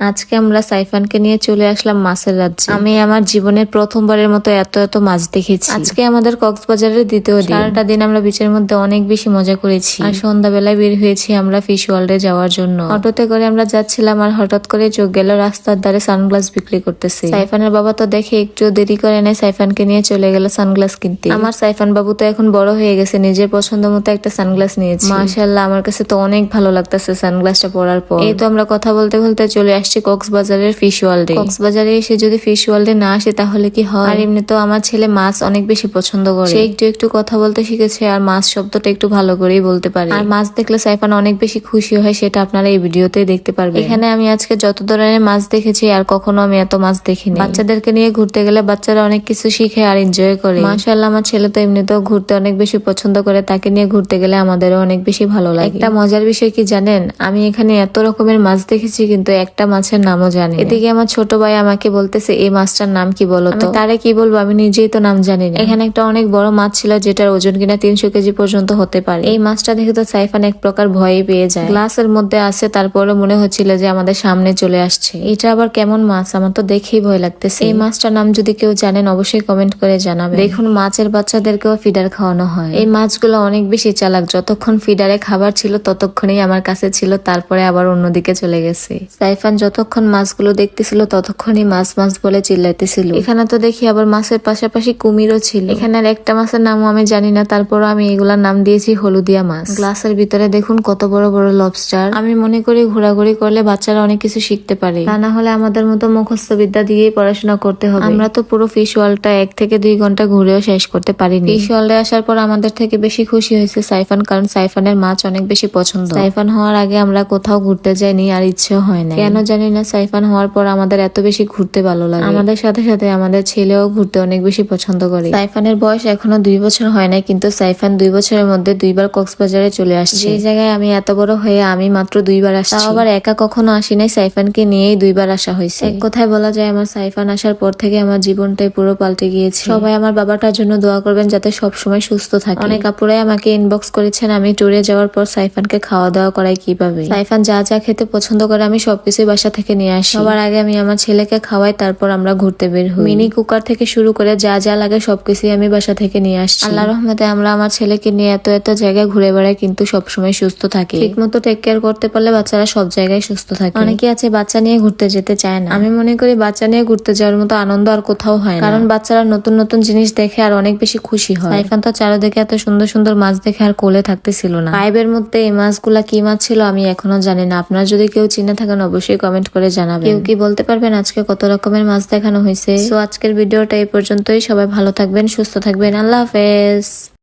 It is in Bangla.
আজকে আমরা সাইফানকে নিয়ে চলে আসলাম মাছের রাজ্যে। আমি আমার জীবনের প্রথমবারের মতো এত এত মাছ দেখেছি। আজকে আমাদের কক্সবাজারের দ্বিতীয় দিন। সারাটা দিন আমরা বিচের মধ্যে অনেক বেশি মজা করেছি। আর সন্ধ্যাবেলায় বের হয়েছি আমরা ফিশ ওয়ার্ল্ডে যাওয়ার জন্য। অটোতে করে আমরা যাচ্ছিলাম আর হঠাৎ করে চোখ গেল রাস্তার ধারে সানগ্লাস বিক্রি করতেছে। সাইফানের বাবা তো দেখে একটু দেরি করে নেয় সাইফানকে নিয়ে চলে গেল সানগ্লাস কিনতে। আমার সাইফান বাবু তো এখন বড় হয়ে গেছে নিজের পছন্দ মতো একটা সানগ্লাস নিয়েছি। মাশাল্লাহ আমার কাছে তো অনেক ভালো লাগতেছে সানগ্লাসটা পরার পর। এই তো আমরা কথা বলতে বলতে চলে আসছি কক্সবাজারের ফিশ ওয়ার্ল্ডে কক্সবাজারে এসে যদি ফিশ ওয়ার্ল্ডে না আসে তাহলে কি হয়? আর এমনি তো আমার ছেলে মাছ অনেক বেশি পছন্দ করে। সে একটু একটু কথা বলতে শিখেছে আর মাছ শব্দটা একটু ভালো করেই বলতে পারে। আর মাছ দেখলে সাইফান অনেক বেশি খুশি হয় সেটা আপনারা এই ভিডিওতে দেখতে পারবেন। এখানে আমি আজকে যত ধরনের মাছ দেখেছি আর কখনো আমি এত মাছ দেখিনি। বাচ্চাদেরকে নিয়ে ঘুরতে গেলে বাচ্চারা অনেক কিছু শিখে আর এনজয় করে। মাশাআল্লাহ আমার ছেলে তো এমনিতেও ঘুরতে অনেক বেশি পছন্দ করে তাকে নিয়ে ঘুরতে গেলে আমাদেরও অনেক বেশি ভালো লাগে। একটা মজার বিষয় কি জানেন? আমি এখানে এত রকমের মাছ দেখেছি কিন্তু একটা মাছের নামও জানি এদিকে আমার ছোট ভাই আমাকে বলতেছে এই মাছটার নাম কি বলো তো? তারে কি বলব? আমি নিজেই তো নাম জানি না। এখানে একটা অনেক বড় মাছ ছিল যেটার ওজন কিনা তিনশো কেজি পর্যন্ত হতে পারে। এই মাছটা দেখে তো সাইফান এক প্রকার ভয়ে পেয়ে যায়। গ্লাসের মধ্যে আছে তারপরে মনে হচ্ছিল যে আমাদের সামনে চলে আসছে। এটা আবার কেমন মাছ? আমার তো দেখেই ভয় লাগতেছে। এই মাছটার নাম যদি কেউ জানেন অবশ্যই কমেন্ট করে জানাবেন। দেখুন মাছের বাচ্চাদেরকেও ফিডার খাওয়ানো হয়। এই মাছগুলো অনেক বেশি চালাক। যতক্ষণ ফিডারে খাবার ছিল ততক্ষণেই আমার কাছে ছিল তারপরে আবার অন্যদিকে চলে গেছে। সাইফান যতক্ষণ মাছগুলো দেখতেছিল, ততক্ষণই মাছ মাছ বলে চিল্লাইতেছিল। এখানে তো দেখি আবার মাছের পাশাপাশি কুমিরও ছিল। এখানে একটা মাছের নামও আমি জানি না, তারপরও আমি এগুলার নাম দিয়েছি হলুদিয়া মাছ। গ্লাসের ভিতরে দেখুন কত বড় বড় লবস্টার আমি মনে করি ঘোরাঘুরি করলে বাচ্চারা অনেক কিছু শিখতে পারে। তা না হলে আমাদের মতো মুখস্থ বিদ্যা দিয়েই পড়াশোনা করতে হবে। আমরা তো পুরো ফিশ ওয়ার্ল্ডটা এক থেকে দুই ঘণ্টা ঘুরেও শেষ করতে পারিনি। ফিশ ওয়ার্ল্ডে আসার পর আমাদের থেকে বেশি খুশি হয়েছে সাইফান, কারণ সাইফানের মাছ অনেক বেশি পছন্দ। সাইফান হওয়ার আগে আমরা কোথাও ঘুরতে যাইনি আর ইচ্ছেও হয় না কেন জানি না সাইফান হওয়ার পর আমাদের এত বেশি ঘুরতে ভালো লাগে। আমাদের সাথে সাথে আমাদের ছেলেও ঘুরতে অনেক বেশি পছন্দ করে। সাইফানের বয়স এখনও দুই বছর হয় নাই কিন্তু সাইফান দুই বছরের মধ্যে দুইবার কক্সবাজারে চলে আসছে। যে জায়গায় আমি এত বড় হয়ে আমি মাত্র দুইবার আসছি। আবার একা কখনো আসি নাই সাইফানকে নিয়েই দুইবার আসা হয়েছে। এক কথায় বলা যায় আমার সাইফান আসার পর থেকে আমার জীবনটাই পুরো পাল্টে গিয়েছে। সবাই আমার বাবাটার জন্য দোয়া করবেন যাতে সব সময় সুস্থ থাকে। অনেক আপুরাই আমাকে ইনবক্স করেছেন আমি ট্যুরে যাওয়ার পর সাইফানকে খাওয়া দাওয়া করাই কীভাবে। সাইফান যা যা খেতে পছন্দ করে আমি সবকিছুই বাসা থেকে নিয়ে আসি। সবার আগে আমি আমার ছেলেকে খাওয়াই তারপর আমরা ঘুরতে বের হই। মিনি কুকার থেকে শুরু করে যা যা লাগে সবকিছুই আমি বাসা থেকে নিয়ে আসছি। আল্লাহ রহমতে আমরা আমার ছেলেকে নিয়ে এত এত জায়গায় ঘুরে বেড়াই কিন্তু সবসময় সুস্থ থাকে। ঠিক মতো টেক কেয়ার করতে পারলে বাচ্চারা সব জায়গায় সুস্থ থাকে। অনেকে আছে বাচ্চা নিয়ে ঘুরতে যেতে চায় না। আমি মনে করি বাচ্চা নিয়ে ঘুরতে যাওয়ার মতো আনন্দ আর কোথাও হয় কারণ বাচ্চারা নতুন নতুন জিনিস দেখে আর অনেক বেশি খুশি হয়। সাইফান তো চারদিকে এত সুন্দর সুন্দর মাছ দেখে আর কোলে থাকতেছিল না। পাইপের মধ্যে এই মাছগুলা কি মাছ ছিল আমি এখনও জানি না। আপনারা যদি কেউ চিনে থাকেন অবশ্যই কমেন্ট করে জানাবেন। কেউ কি বলতে পারবেন আজকে কত রকমের মাছ দেখানো হয়েছে? তো আজকের ভিডিওটা এই পর্যন্তই। সবাই ভালো থাকবেন সুস্থ থাকবেন। আল্লাহ হাফেজ।